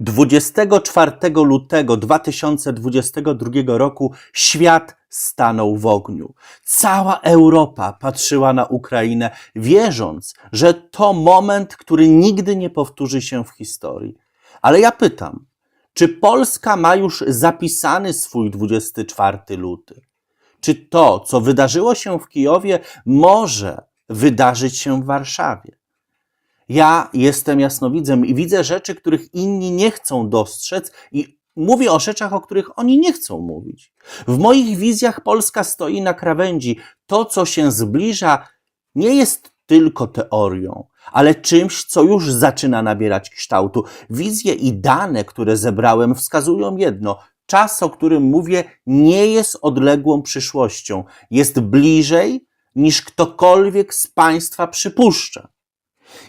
24 lutego 2022 roku świat stanął w ogniu. Cała Europa patrzyła na Ukrainę, wierząc, że to moment, który nigdy nie powtórzy się w historii. Ale ja pytam, czy Polska ma już zapisany swój 24 luty? Czy to, co wydarzyło się w Kijowie, może wydarzyć się w Warszawie? Ja jestem jasnowidzem i widzę rzeczy, których inni nie chcą dostrzec, i mówię o rzeczach, o których oni nie chcą mówić. W moich wizjach Polska stoi na krawędzi. To, co się zbliża, nie jest tylko teorią, ale czymś, co już zaczyna nabierać kształtu. Wizje i dane, które zebrałem, wskazują jedno. Czas, o którym mówię, nie jest odległą przyszłością. Jest bliżej niż ktokolwiek z Państwa przypuszcza.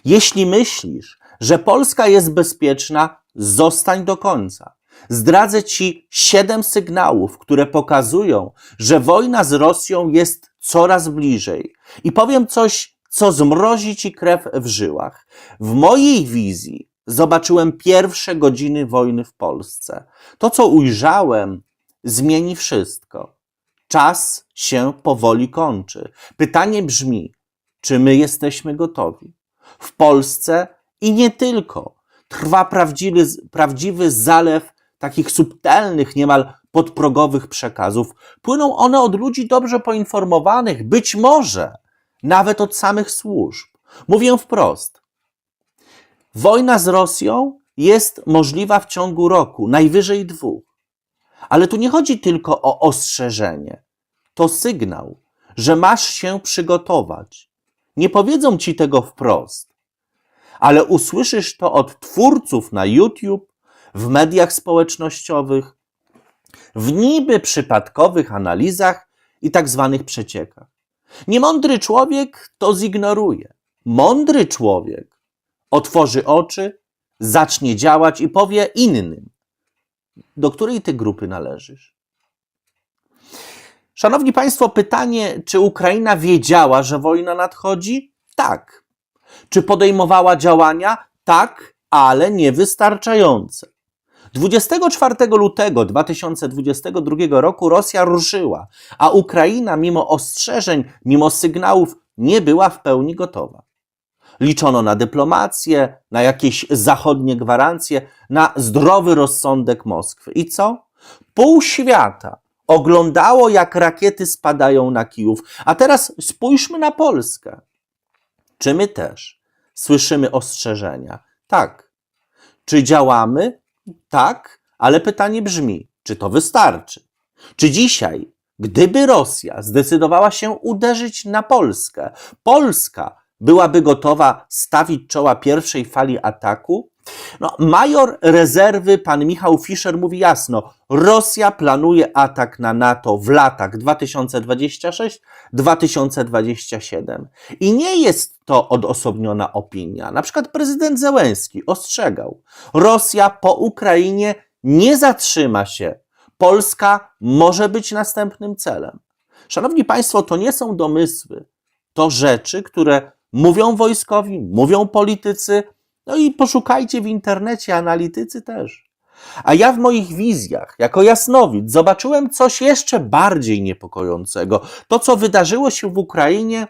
Jeśli myślisz, że Polska jest bezpieczna, zostań do końca. Zdradzę Ci siedem sygnałów, które pokazują, że wojna z Rosją jest coraz bliżej. I powiem coś, co zmrozi Ci krew w żyłach. W mojej wizji zobaczyłem pierwsze godziny wojny w Polsce. To, co ujrzałem, zmieni wszystko. Czas się powoli kończy. Pytanie brzmi, czy my jesteśmy gotowi? W Polsce i nie tylko. Trwa prawdziwy, prawdziwy zalew takich subtelnych, niemal podprogowych przekazów. Płyną one od ludzi dobrze poinformowanych, być może nawet od samych służb. Mówię wprost. Wojna z Rosją jest możliwa w ciągu roku, najwyżej dwóch. Ale tu nie chodzi tylko o ostrzeżenie. To sygnał, że masz się przygotować. Nie powiedzą ci tego wprost, ale usłyszysz to od twórców na YouTube, w mediach społecznościowych, w niby przypadkowych analizach i tak zwanych przeciekach. Niemądry człowiek to zignoruje. Mądry człowiek otworzy oczy, zacznie działać i powie innym, do której ty grupy należysz. Szanowni Państwo, pytanie, czy Ukraina wiedziała, że wojna nadchodzi? Tak. Czy podejmowała działania? Tak, ale niewystarczające. 24 lutego 2022 roku Rosja ruszyła, a Ukraina, mimo ostrzeżeń, mimo sygnałów, nie była w pełni gotowa. Liczono na dyplomację, na jakieś zachodnie gwarancje, na zdrowy rozsądek Moskwy. I co? Pół świata oglądało, jak rakiety spadają na Kijów. A teraz spójrzmy na Polskę. Czy my też słyszymy ostrzeżenia? Tak. Czy działamy? Tak, ale pytanie brzmi, czy to wystarczy? Czy dzisiaj, gdyby Rosja zdecydowała się uderzyć na Polskę, Polska byłaby gotowa stawić czoła pierwszej fali ataku? No, major rezerwy, pan Michał Fischer, mówi jasno: Rosja planuje atak na NATO w latach 2026-2027. I nie jest to odosobniona opinia. Na przykład prezydent Zełenski ostrzegał: Rosja po Ukrainie nie zatrzyma się. Polska może być następnym celem. Szanowni Państwo, to nie są domysły. To rzeczy, które mówią wojskowi, mówią politycy, no i poszukajcie w internecie, analitycy też. A ja w moich wizjach, jako jasnowid, zobaczyłem coś jeszcze bardziej niepokojącego. To, co wydarzyło się w Ukrainie,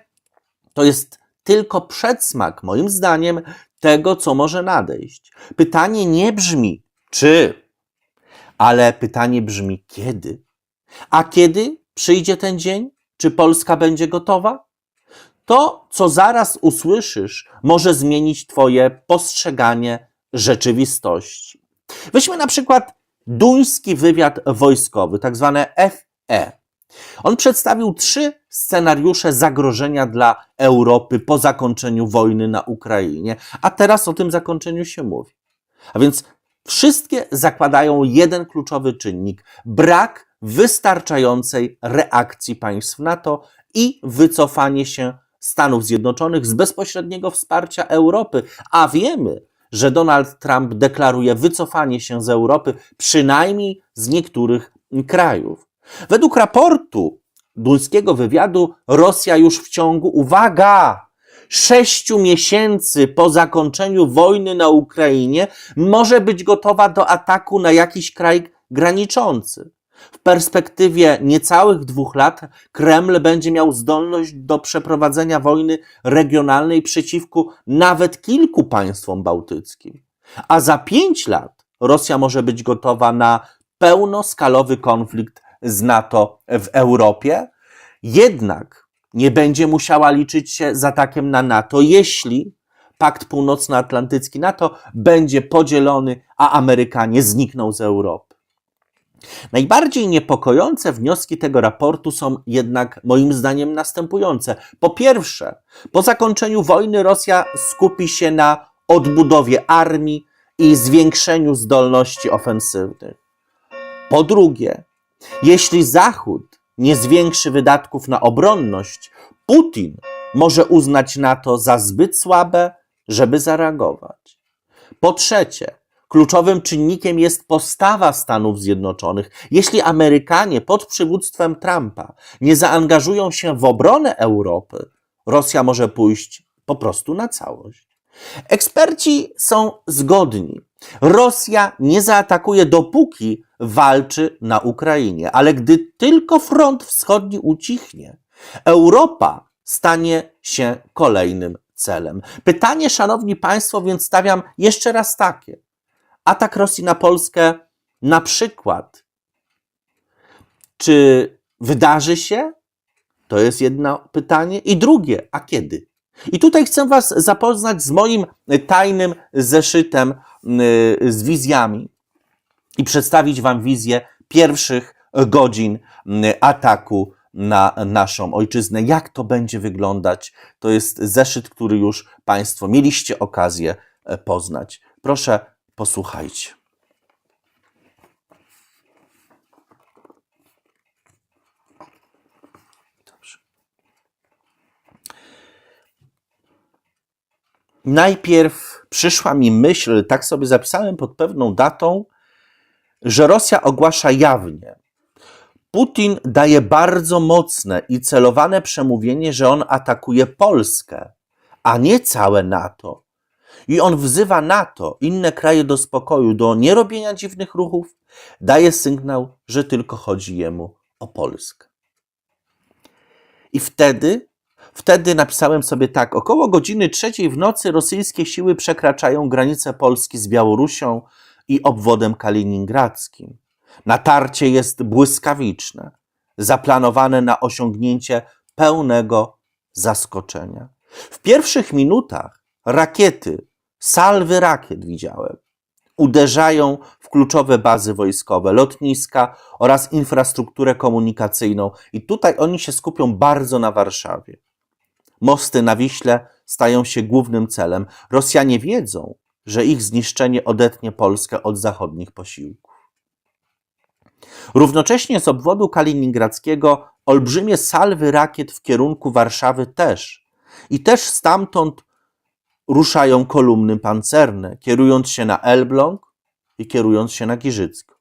to jest tylko przedsmak, moim zdaniem, tego, co może nadejść. Pytanie nie brzmi czy, ale pytanie brzmi kiedy. A kiedy przyjdzie ten dzień? Czy Polska będzie gotowa? To, co zaraz usłyszysz, może zmienić Twoje postrzeganie rzeczywistości. Weźmy na przykład duński wywiad wojskowy, tak zwane FE. On przedstawił trzy scenariusze zagrożenia dla Europy po zakończeniu wojny na Ukrainie, a teraz o tym zakończeniu się mówi. A więc wszystkie zakładają jeden kluczowy czynnik brak wystarczającej reakcji państw NATO i wycofanie się Stanów Zjednoczonych z bezpośredniego wsparcia Europy, a wiemy, że Donald Trump deklaruje wycofanie się z Europy, przynajmniej z niektórych krajów. Według raportu duńskiego wywiadu Rosja już w ciągu, uwaga, sześciu miesięcy po zakończeniu wojny na Ukrainie może być gotowa do ataku na jakiś kraj graniczący. W perspektywie niecałych dwóch lat Kreml będzie miał zdolność do przeprowadzenia wojny regionalnej przeciwko nawet kilku państwom bałtyckim. A za pięć lat Rosja może być gotowa na pełnoskalowy konflikt z NATO w Europie, jednak nie będzie musiała liczyć się z atakiem na NATO, jeśli Pakt Północnoatlantycki NATO będzie podzielony, a Amerykanie znikną z Europy. Najbardziej niepokojące wnioski tego raportu są jednak moim zdaniem następujące. Po pierwsze, po zakończeniu wojny Rosja skupi się na odbudowie armii i zwiększeniu zdolności ofensywnych. Po drugie, jeśli Zachód nie zwiększy wydatków na obronność, Putin może uznać NATO za zbyt słabe, żeby zareagować. Po trzecie, kluczowym czynnikiem jest postawa Stanów Zjednoczonych. Jeśli Amerykanie pod przywództwem Trumpa nie zaangażują się w obronę Europy, Rosja może pójść po prostu na całość. Eksperci są zgodni. Rosja nie zaatakuje dopóki walczy na Ukrainie, ale gdy tylko front wschodni ucichnie, Europa stanie się kolejnym celem. Pytanie, szanowni państwo, więc stawiam jeszcze raz takie. Atak Rosji na Polskę na przykład, czy wydarzy się? To jest jedno pytanie. I drugie, a kiedy? I tutaj chcę Was zapoznać z moim tajnym zeszytem y, z wizjami i przedstawić Wam wizję pierwszych godzin y, ataku na naszą ojczyznę. Jak to będzie wyglądać? To jest zeszyt, który już Państwo mieliście okazję e, poznać. Proszę, posłuchajcie. Najpierw przyszła mi myśl, tak sobie zapisałem pod pewną datą, że Rosja ogłasza jawnie. Putin daje bardzo mocne i celowane przemówienie, że on atakuje Polskę, a nie całe NATO. I on wzywa NATO, inne kraje do spokoju, do nierobienia dziwnych ruchów, daje sygnał, że tylko chodzi jemu o Polskę. I wtedy, wtedy napisałem sobie tak, około godziny trzeciej w nocy rosyjskie siły przekraczają granicę Polski z Białorusią i obwodem kaliningradzkim. Natarcie jest błyskawiczne, zaplanowane na osiągnięcie pełnego zaskoczenia. W pierwszych minutach rakiety, salwy rakiet widziałem, uderzają w kluczowe bazy wojskowe, lotniska oraz infrastrukturę komunikacyjną. I tutaj oni się skupią bardzo na Warszawie. Mosty na Wiśle stają się głównym celem. Rosjanie wiedzą, że ich zniszczenie odetnie Polskę od zachodnich posiłków. Równocześnie z obwodu kaliningradzkiego olbrzymie salwy rakiet w kierunku Warszawy też. I też stamtąd ruszają kolumny pancerne, kierując się na Elbląg i kierując się na Giżycko.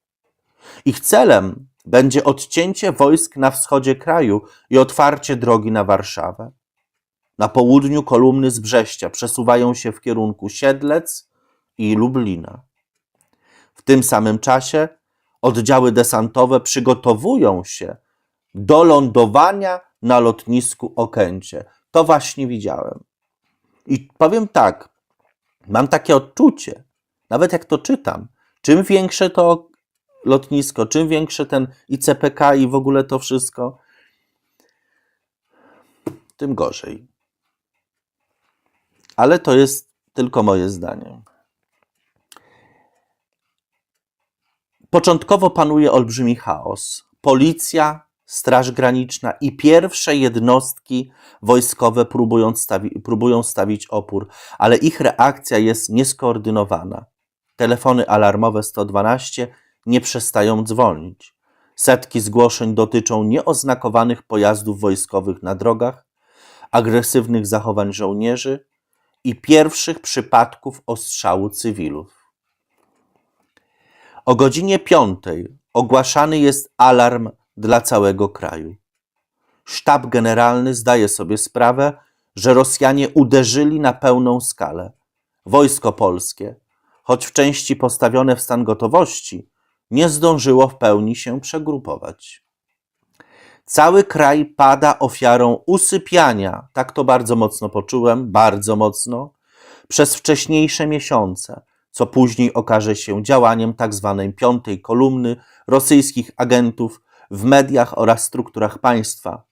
Ich celem będzie odcięcie wojsk na wschodzie kraju i otwarcie drogi na Warszawę. Na południu kolumny z Brześcia przesuwają się w kierunku Siedlec i Lublina. W tym samym czasie oddziały desantowe przygotowują się do lądowania na lotnisku Okęcie. To właśnie widziałem. I powiem tak, mam takie odczucie, nawet jak to czytam, czym większe to lotnisko, czym większe ten ICPK i w ogóle to wszystko, tym gorzej. Ale to jest tylko moje zdanie. Początkowo panuje olbrzymi chaos. Policja, Straż Graniczna i pierwsze jednostki wojskowe próbują, stawi próbują stawić opór, ale ich reakcja jest nieskoordynowana. Telefony alarmowe 112 nie przestają dzwonić. Setki zgłoszeń dotyczą nieoznakowanych pojazdów wojskowych na drogach, agresywnych zachowań żołnierzy i pierwszych przypadków ostrzału cywilów. O godzinie piątej ogłaszany jest alarm dla całego kraju. Sztab generalny zdaje sobie sprawę, że Rosjanie uderzyli na pełną skalę. Wojsko polskie, choć w części postawione w stan gotowości, nie zdążyło w pełni się przegrupować. Cały kraj pada ofiarą usypiania, tak to bardzo mocno poczułem, bardzo mocno, przez wcześniejsze miesiące, co później okaże się działaniem tzw. piątej kolumny rosyjskich agentów w mediach oraz strukturach państwa.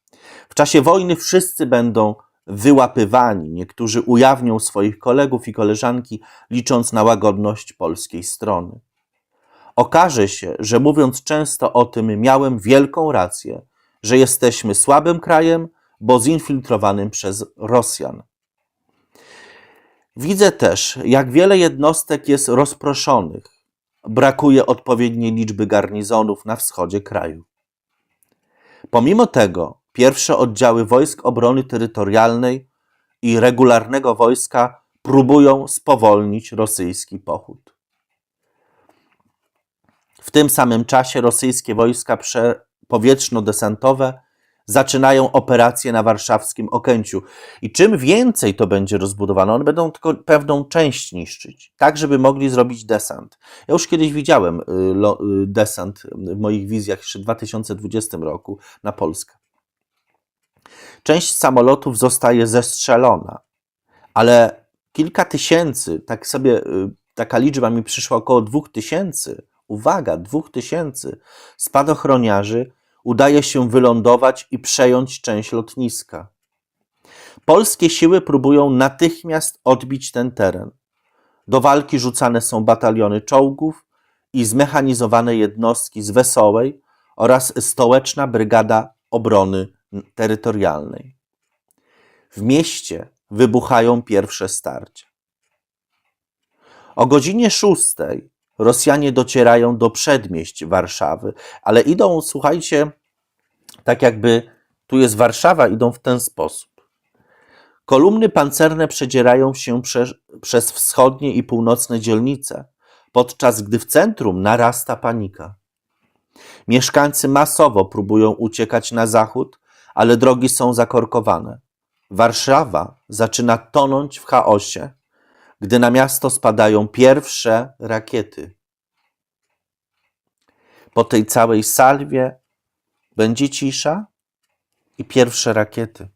W czasie wojny wszyscy będą wyłapywani, niektórzy ujawnią swoich kolegów i koleżanki, licząc na łagodność polskiej strony. Okaże się, że mówiąc często o tym, miałem wielką rację, że jesteśmy słabym krajem, bo zinfiltrowanym przez Rosjan. Widzę też, jak wiele jednostek jest rozproszonych. Brakuje odpowiedniej liczby garnizonów na wschodzie kraju. Pomimo tego, pierwsze oddziały wojsk obrony terytorialnej i regularnego wojska próbują spowolnić rosyjski pochód. W tym samym czasie rosyjskie wojska powietrzno-desantowe zaczynają operacje na warszawskim Okęciu. I czym więcej to będzie rozbudowane, one będą tylko pewną część niszczyć, tak żeby mogli zrobić desant. Ja już kiedyś widziałem y, y, desant w moich wizjach jeszcze w 2020 roku na Polskę. Część samolotów zostaje zestrzelona, ale kilka tysięcy, tak sobie y, taka liczba mi przyszła około dwóch tysięcy, uwaga, dwóch tysięcy spadochroniarzy udaje się wylądować i przejąć część lotniska. Polskie siły próbują natychmiast odbić ten teren. Do walki rzucane są bataliony czołgów i zmechanizowane jednostki z Wesołej oraz Stołeczna Brygada Obrony Terytorialnej. W mieście wybuchają pierwsze starcia. O godzinie szóstej Rosjanie docierają do przedmieść Warszawy, ale idą, słuchajcie, tak jakby tu jest Warszawa, idą w ten sposób. Kolumny pancerne przedzierają się przez, przez wschodnie i północne dzielnice, podczas gdy w centrum narasta panika. Mieszkańcy masowo próbują uciekać na zachód, ale drogi są zakorkowane. Warszawa zaczyna tonąć w chaosie, gdy na miasto spadają pierwsze rakiety. Po tej całej salwie będzie cisza i pierwsze rakiety.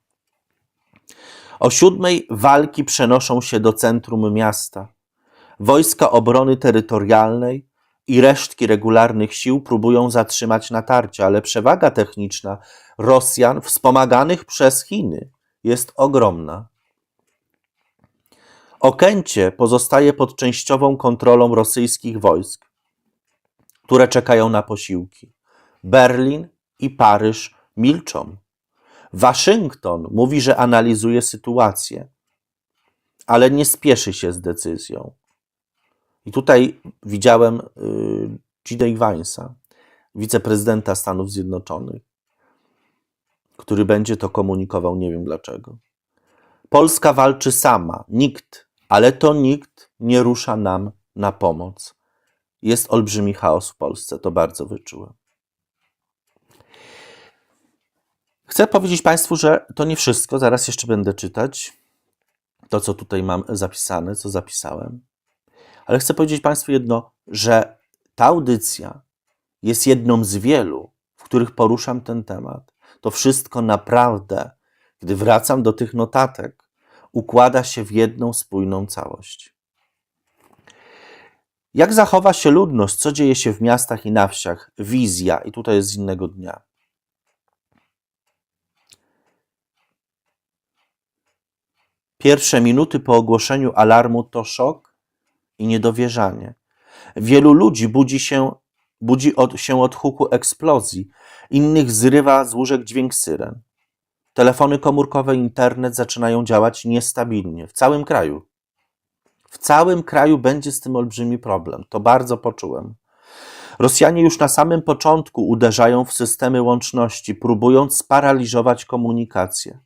O siódmej walki przenoszą się do centrum miasta. Wojska obrony terytorialnej i resztki regularnych sił próbują zatrzymać natarcie, ale przewaga techniczna Rosjan, wspomaganych przez Chiny, jest ogromna. Okęcie pozostaje pod częściową kontrolą rosyjskich wojsk, które czekają na posiłki. Berlin i Paryż milczą. Waszyngton mówi, że analizuje sytuację, ale nie spieszy się z decyzją. I tutaj widziałem y, G.D. Vance'a, wiceprezydenta Stanów Zjednoczonych, który będzie to komunikował, nie wiem dlaczego. Polska walczy sama, nikt, ale to nikt nie rusza nam na pomoc. Jest olbrzymi chaos w Polsce, to bardzo wyczułem. Chcę powiedzieć Państwu, że to nie wszystko. Zaraz jeszcze będę czytać to, co tutaj mam zapisane, co zapisałem. Ale chcę powiedzieć Państwu jedno, że ta audycja jest jedną z wielu, w których poruszam ten temat. To wszystko naprawdę, gdy wracam do tych notatek, układa się w jedną spójną całość. Jak zachowa się ludność? Co dzieje się w miastach i na wsiach? Wizja, i tutaj jest z innego dnia. Pierwsze minuty po ogłoszeniu alarmu to szok i niedowierzanie. Wielu ludzi budzi się, budzi od, się od huku eksplozji, innych zrywa z łóżek dźwięk syren. Telefony komórkowe, internet zaczynają działać niestabilnie w całym kraju. W całym kraju będzie z tym olbrzymi problem. To bardzo poczułem. Rosjanie już na samym początku uderzają w systemy łączności, próbując sparaliżować komunikację.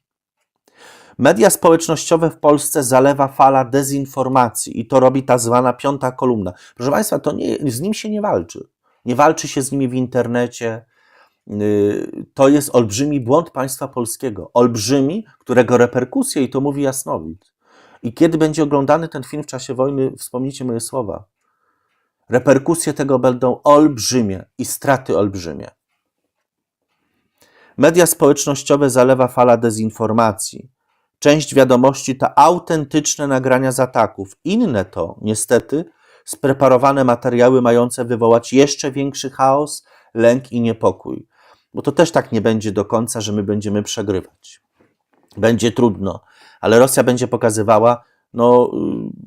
Media społecznościowe w Polsce zalewa fala dezinformacji i to robi ta zwana piąta kolumna. Proszę Państwa, to nie, z nim się nie walczy. Nie walczy się z nimi w internecie, to jest olbrzymi błąd państwa polskiego. Olbrzymi, którego reperkusje, i to mówi Jasnowid. I kiedy będzie oglądany ten film w czasie wojny, wspomnijcie moje słowa. Reperkusje tego będą olbrzymie i straty olbrzymie. Media społecznościowe zalewa fala dezinformacji. Część wiadomości to autentyczne nagrania z ataków. Inne to, niestety, spreparowane materiały mające wywołać jeszcze większy chaos, lęk i niepokój. Bo to też tak nie będzie do końca, że my będziemy przegrywać. Będzie trudno, ale Rosja będzie pokazywała no,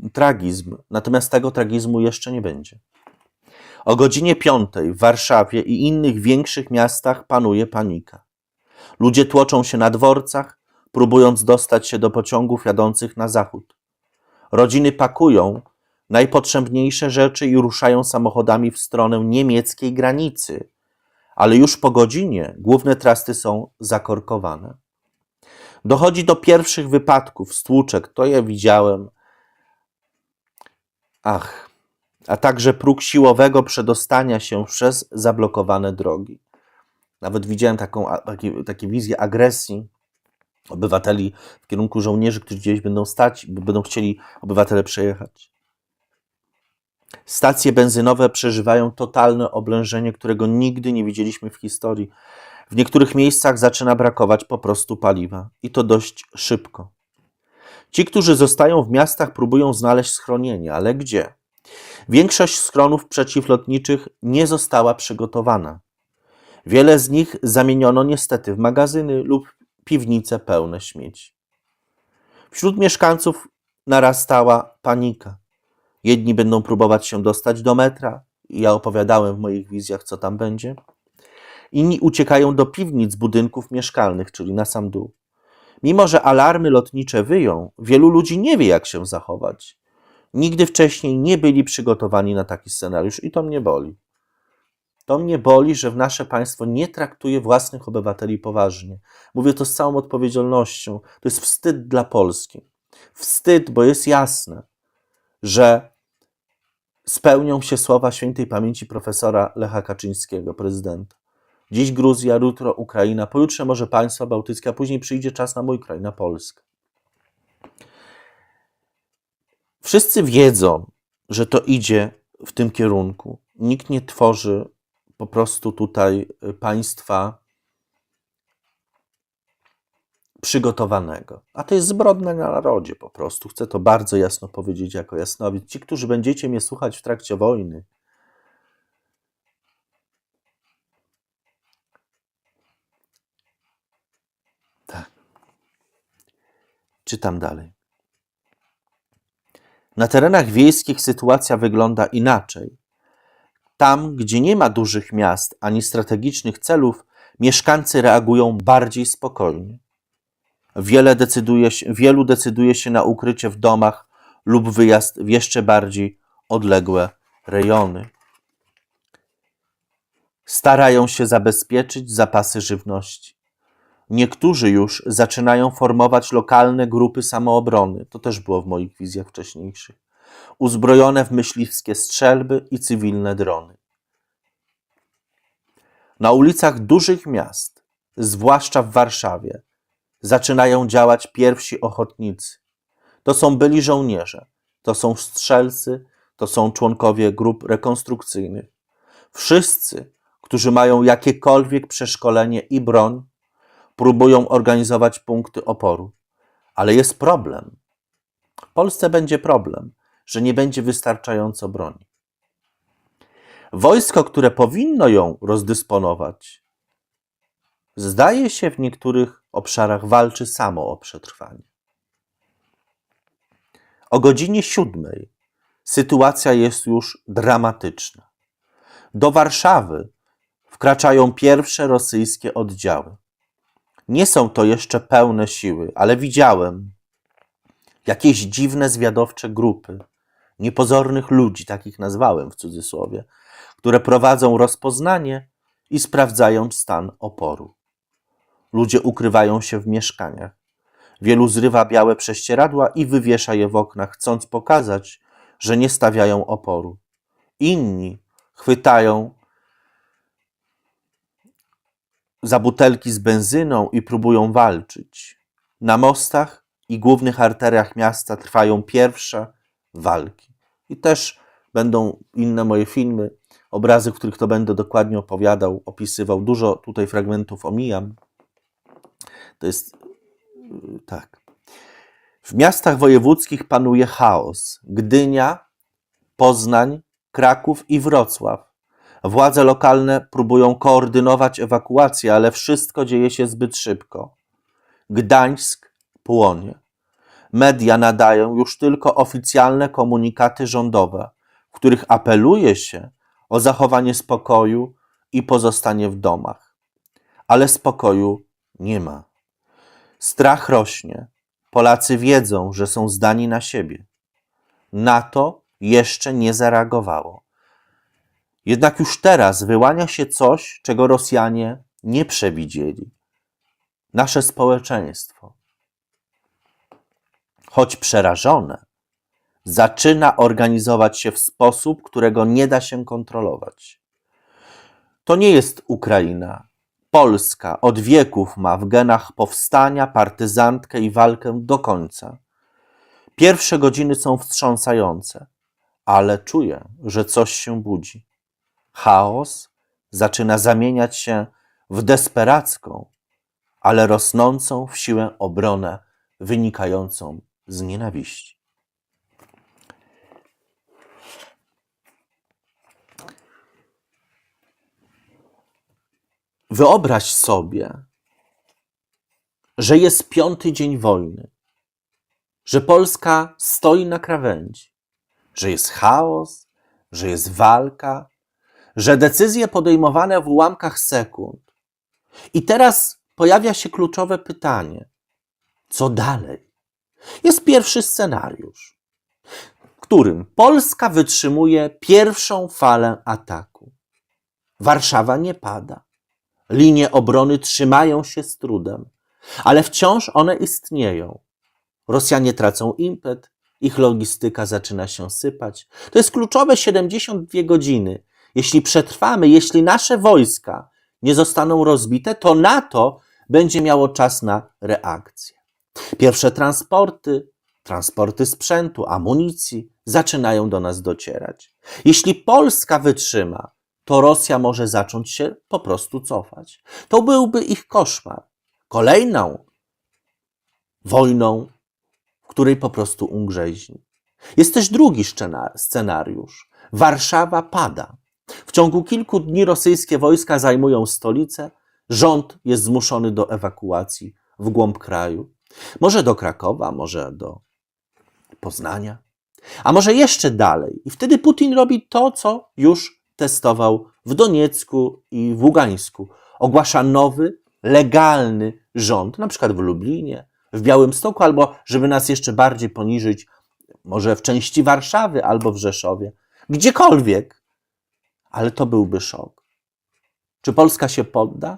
y, tragizm. Natomiast tego tragizmu jeszcze nie będzie. O godzinie 5 w Warszawie i innych większych miastach panuje panika. Ludzie tłoczą się na dworcach, próbując dostać się do pociągów jadących na zachód. Rodziny pakują najpotrzebniejsze rzeczy i ruszają samochodami w stronę niemieckiej granicy, ale już po godzinie główne trasy są zakorkowane. Dochodzi do pierwszych wypadków, stłuczek, to je widziałem. Ach, a także próg siłowego przedostania się przez zablokowane drogi. Nawet widziałem taką, takie, takie wizje agresji obywateli w kierunku żołnierzy, którzy gdzieś będą stać, będą chcieli obywatele przejechać. Stacje benzynowe przeżywają totalne oblężenie, którego nigdy nie widzieliśmy w historii. W niektórych miejscach zaczyna brakować po prostu paliwa i to dość szybko. Ci, którzy zostają w miastach, próbują znaleźć schronienie, ale gdzie? Większość schronów przeciwlotniczych nie została przygotowana. Wiele z nich zamieniono niestety w magazyny lub piwnice pełne śmieci. Wśród mieszkańców narastała panika. Jedni będą próbować się dostać do metra. Ja opowiadałem w moich wizjach, co tam będzie. Inni uciekają do piwnic budynków mieszkalnych, czyli na sam dół. Mimo, że alarmy lotnicze wyją, wielu ludzi nie wie, jak się zachować. Nigdy wcześniej nie byli przygotowani na taki scenariusz i to mnie boli. To mnie boli, że w nasze państwo nie traktuje własnych obywateli poważnie. Mówię to z całą odpowiedzialnością. To jest wstyd dla Polski. Wstyd, bo jest jasne, że spełnią się słowa świętej pamięci profesora Lecha Kaczyńskiego, prezydenta. Dziś Gruzja, jutro Ukraina, pojutrze może państwa bałtyckie, a później przyjdzie czas na mój kraj, na Polskę. Wszyscy wiedzą, że to idzie w tym kierunku. Nikt nie tworzy po prostu tutaj państwa przygotowanego. A to jest zbrodnia na narodzie po prostu. Chcę to bardzo jasno powiedzieć jako jasnowic. Ci, którzy będziecie mnie słuchać w trakcie wojny, tak. Czytam dalej. Na terenach wiejskich sytuacja wygląda inaczej. Tam, gdzie nie ma dużych miast ani strategicznych celów, mieszkańcy reagują bardziej spokojnie. Wiele decyduje się, wielu decyduje się na ukrycie w domach lub wyjazd w jeszcze bardziej odległe rejony. Starają się zabezpieczyć zapasy żywności. Niektórzy już zaczynają formować lokalne grupy samoobrony. To też było w moich wizjach wcześniejszych. Uzbrojone w myśliwskie strzelby i cywilne drony. Na ulicach dużych miast, zwłaszcza w Warszawie, zaczynają działać pierwsi ochotnicy. To są byli żołnierze, to są strzelcy, to są członkowie grup rekonstrukcyjnych. Wszyscy, którzy mają jakiekolwiek przeszkolenie i broń, próbują organizować punkty oporu. Ale jest problem. W Polsce będzie problem, że nie będzie wystarczająco broni. Wojsko, które powinno ją rozdysponować, zdaje się w niektórych obszarach walczy samo o przetrwanie. O godzinie siódmej sytuacja jest już dramatyczna. Do Warszawy wkraczają pierwsze rosyjskie oddziały. Nie są to jeszcze pełne siły, ale widziałem jakieś dziwne zwiadowcze grupy, niepozornych ludzi, takich nazwałem w cudzysłowie, które prowadzą rozpoznanie i sprawdzają stan oporu. Ludzie ukrywają się w mieszkaniach. Wielu zrywa białe prześcieradła i wywiesza je w oknach, chcąc pokazać, że nie stawiają oporu. Inni chwytają za butelki z benzyną i próbują walczyć. Na mostach i głównych arteriach miasta trwają pierwsze walki. I też będą inne moje filmy, obrazy, w których to będę dokładnie opowiadał, opisywał. Dużo tutaj fragmentów omijam. To jest yy, tak. W miastach wojewódzkich panuje chaos. Gdynia, Poznań, Kraków i Wrocław. Władze lokalne próbują koordynować ewakuację, ale wszystko dzieje się zbyt szybko. Gdańsk płonie. Media nadają już tylko oficjalne komunikaty rządowe, w których apeluje się o zachowanie spokoju i pozostanie w domach. Ale spokoju nie ma. Strach rośnie. Polacy wiedzą, że są zdani na siebie. NATO jeszcze nie zareagowało. Jednak już teraz wyłania się coś, czego Rosjanie nie przewidzieli. Nasze społeczeństwo, choć przerażone, zaczyna organizować się w sposób, którego nie da się kontrolować. To nie jest Ukraina. Polska od wieków ma w genach powstania, partyzantkę i walkę do końca. Pierwsze godziny są wstrząsające, ale czuję, że coś się budzi. Chaos zaczyna zamieniać się w desperacką, ale rosnącą w siłę obronę wynikającą z nienawiści. Wyobraź sobie, że jest piąty dzień wojny, że Polska stoi na krawędzi, że jest chaos, że jest walka, że decyzje podejmowane w ułamkach sekund. I teraz pojawia się kluczowe pytanie: co dalej? Jest pierwszy scenariusz, w którym Polska wytrzymuje pierwszą falę ataku. Warszawa nie pada. Linie obrony trzymają się z trudem, ale wciąż one istnieją. Rosjanie tracą impet, ich logistyka zaczyna się sypać. To jest kluczowe 72 godziny. Jeśli przetrwamy, jeśli nasze wojska nie zostaną rozbite, to NATO będzie miało czas na reakcję. Pierwsze transporty, transporty sprzętu, amunicji zaczynają do nas docierać. Jeśli Polska wytrzyma, to Rosja może zacząć się po prostu cofać. To byłby ich koszmar. Kolejną wojną, w której po prostu ungrzęźni. Jest też drugi scenariusz. Warszawa pada. W ciągu kilku dni rosyjskie wojska zajmują stolicę, rząd jest zmuszony do ewakuacji w głąb kraju. Może do Krakowa, może do Poznania, a może jeszcze dalej. I wtedy Putin robi to, co już testował w Doniecku i w Ługańsku. Ogłasza nowy, legalny rząd, na przykład w Lublinie, w Białymstoku, albo żeby nas jeszcze bardziej poniżyć, może w części Warszawy albo w Rzeszowie. Gdziekolwiek. Ale to byłby szok. Czy Polska się podda?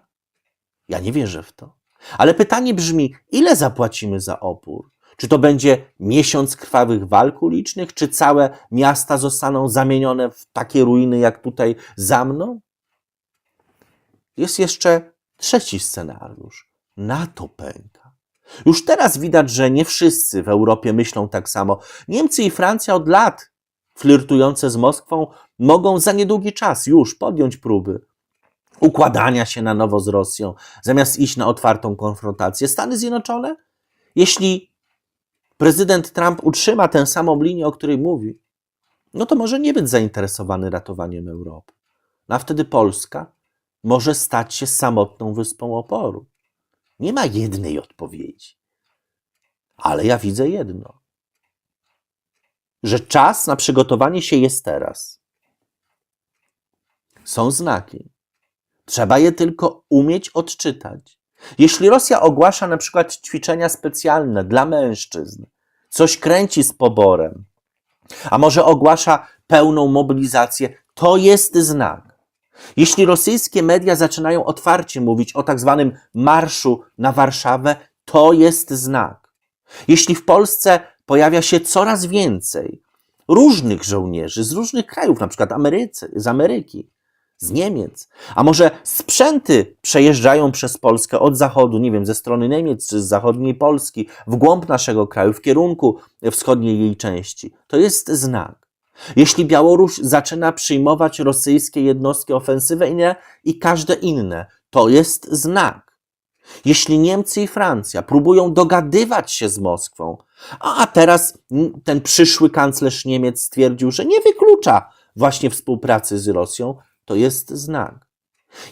Ja nie wierzę w to. Ale pytanie brzmi, ile zapłacimy za opór? Czy to będzie miesiąc krwawych walk ulicznych, czy całe miasta zostaną zamienione w takie ruiny jak tutaj za mną? Jest jeszcze trzeci scenariusz. NATO pęka. Już teraz widać, że nie wszyscy w Europie myślą tak samo. Niemcy i Francja od lat flirtujące z Moskwą mogą za niedługi czas już podjąć próby układania się na nowo z Rosją, zamiast iść na otwartą konfrontację. Stany Zjednoczone, jeśli prezydent Trump utrzyma tę samą linię, o której mówi, no to może nie być zainteresowany ratowaniem Europy. No a wtedy Polska może stać się samotną wyspą oporu. Nie ma jednej odpowiedzi. Ale ja widzę jedno: że czas na przygotowanie się jest teraz. Są znaki. Trzeba je tylko umieć odczytać. Jeśli Rosja ogłasza na przykład ćwiczenia specjalne dla mężczyzn, coś kręci z poborem, a może ogłasza pełną mobilizację, to jest znak. Jeśli rosyjskie media zaczynają otwarcie mówić o tak zwanym marszu na Warszawę, to jest znak. Jeśli w Polsce pojawia się coraz więcej różnych żołnierzy z różnych krajów, na przykład Amerycy, z Ameryki, z Niemiec? A może sprzęty przejeżdżają przez Polskę od zachodu, nie wiem, ze strony Niemiec czy z zachodniej Polski, w głąb naszego kraju, w kierunku wschodniej jej części? To jest znak. Jeśli Białoruś zaczyna przyjmować rosyjskie jednostki ofensywne i każde inne, to jest znak. Jeśli Niemcy i Francja próbują dogadywać się z Moskwą, a teraz ten przyszły kanclerz Niemiec stwierdził, że nie wyklucza właśnie współpracy z Rosją, to jest znak.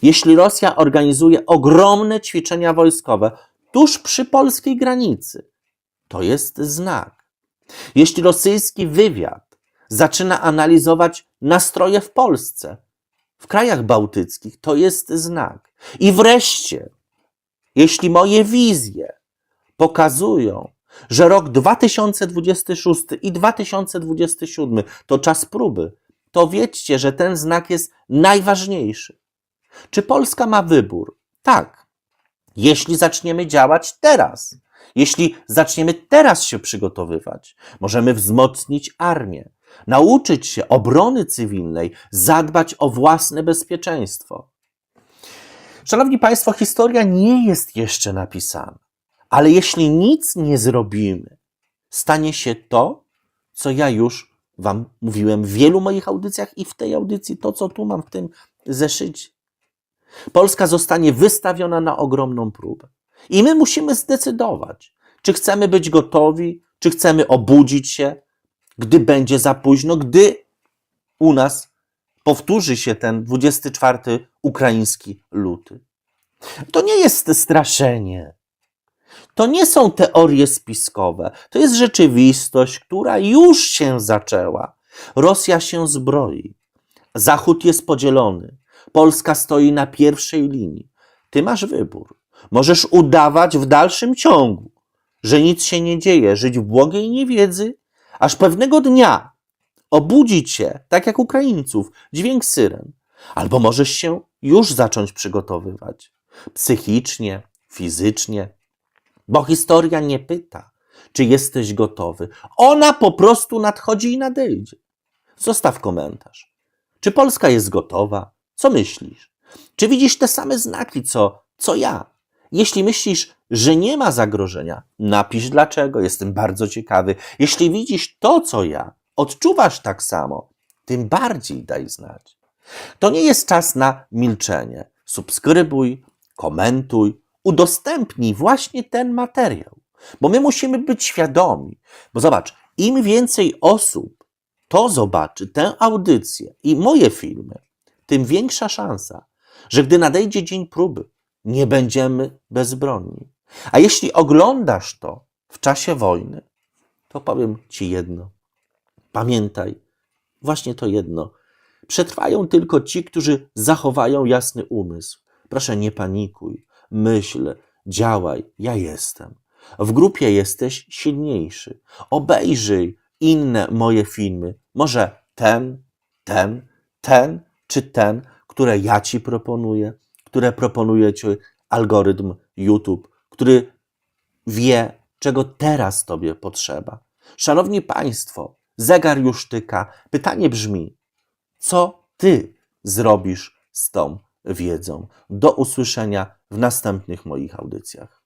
Jeśli Rosja organizuje ogromne ćwiczenia wojskowe tuż przy polskiej granicy, to jest znak. Jeśli rosyjski wywiad zaczyna analizować nastroje w Polsce, w krajach bałtyckich, to jest znak. I wreszcie, jeśli moje wizje pokazują, że rok 2026 i 2027 to czas próby, to wiedzcie, że ten znak jest najważniejszy. Czy Polska ma wybór? Tak. Jeśli zaczniemy działać teraz, jeśli zaczniemy teraz się przygotowywać, możemy wzmocnić armię, nauczyć się obrony cywilnej, zadbać o własne bezpieczeństwo. Szanowni Państwo, historia nie jest jeszcze napisana, ale jeśli nic nie zrobimy, stanie się to, co ja już Wam mówiłem w wielu moich audycjach i w tej audycji, to co tu mam w tym zeszycie. Polska zostanie wystawiona na ogromną próbę. I my musimy zdecydować, czy chcemy być gotowi, czy chcemy obudzić się, gdy będzie za późno, gdy u nas powtórzy się ten 24 ukraiński luty. To nie jest straszenie. To nie są teorie spiskowe. To jest rzeczywistość, która już się zaczęła. Rosja się zbroi. Zachód jest podzielony. Polska stoi na pierwszej linii. Ty masz wybór. Możesz udawać w dalszym ciągu, że nic się nie dzieje, żyć w błogiej niewiedzy, aż pewnego dnia obudzi cię, tak jak Ukraińców, dźwięk syren. Albo możesz się już zacząć przygotowywać psychicznie, fizycznie, bo historia nie pyta, czy jesteś gotowy. Ona po prostu nadchodzi i nadejdzie. Zostaw komentarz. Czy Polska jest gotowa? Co myślisz? Czy widzisz te same znaki, co, co ja? Jeśli myślisz, że nie ma zagrożenia, napisz dlaczego, jestem bardzo ciekawy. Jeśli widzisz to, co ja, odczuwasz tak samo, tym bardziej daj znać. To nie jest czas na milczenie. Subskrybuj, komentuj, udostępnij właśnie ten materiał, bo my musimy być świadomi. Bo zobacz, im więcej osób to zobaczy, tę audycję i moje filmy, tym większa szansa, że gdy nadejdzie dzień próby, nie będziemy bezbronni. A jeśli oglądasz to w czasie wojny, to powiem Ci jedno. Pamiętaj, właśnie to jedno. Przetrwają tylko ci, którzy zachowają jasny umysł. Proszę, nie panikuj, myśl, działaj, ja jestem. W grupie jesteś silniejszy. Obejrzyj inne moje filmy. Może ten, ten, ten czy ten, które ja ci proponuję, które proponuje ci algorytm YouTube, który wie, czego teraz tobie potrzeba. Szanowni Państwo, zegar już tyka. Pytanie brzmi: co ty zrobisz z tą wiedzą? Do usłyszenia w następnych moich audycjach.